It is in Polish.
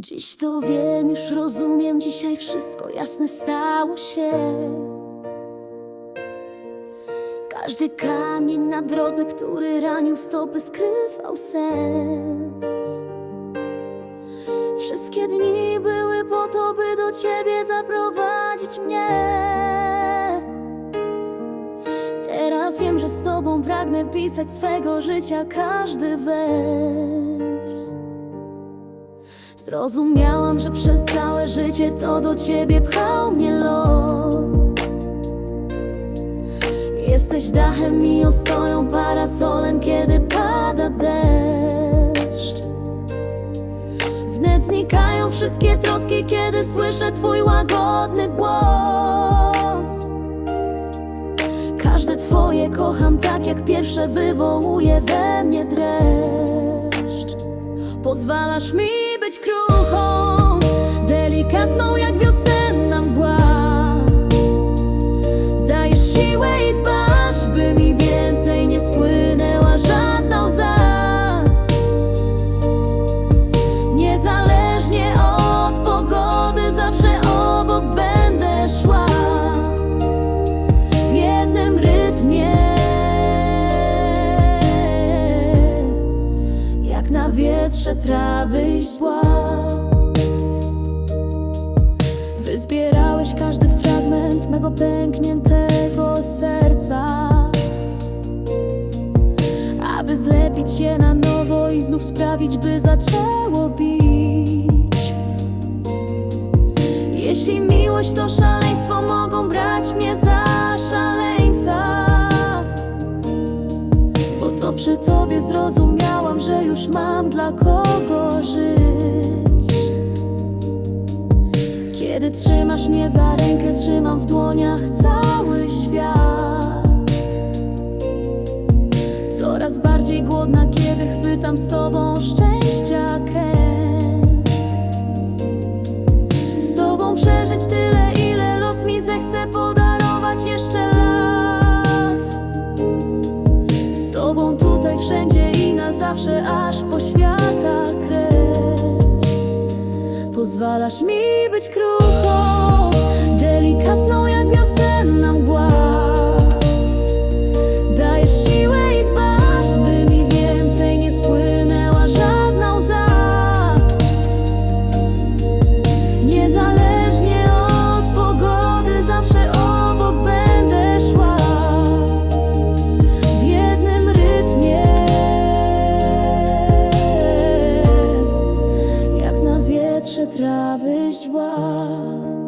Dziś to wiem, już rozumiem, dzisiaj wszystko jasne stało się. Każdy kamień na drodze, który ranił stopy, skrywał sens. Wszystkie dni były po to, by do ciebie zaprowadzić mnie. Teraz wiem, że z tobą pragnę pisać swego życia każdy wers. Zrozumiałam, że przez całe życie to do ciebie pchał mnie los. Jesteś dachem i ostoją, parasolem, kiedy pada deszcz. Wnet znikają wszystkie troski, kiedy słyszę twój łagodny głos. Każde twoje kocham tak jak pierwsze wywołuje we mnie dreszcz. Pozwalasz mi być kruchą, delikatną jak na wietrze trawy i. Wyzbierałeś każdy fragment mego pękniętego serca Aby zlepić je na nowo i znów sprawić, by zaczęło bić Jeśli miłość to szaleństwo, mogą brać mnie za szaleńca Bo to przy tobie zrozumiałam, kiedy trzymasz mnie za rękę, trzymam w dłoniach cały świat. Coraz bardziej głodna, kiedy chwytam z tobą szczęścia kęs. Z tobą przeżyć tyle, ile los mi zechce podarować jeszcze lat. Z tobą tutaj, wszędzie i na zawsze, aż po świata kres. Pozwalasz mi być kruchą, delikatną jak wiosenna mgła. Jak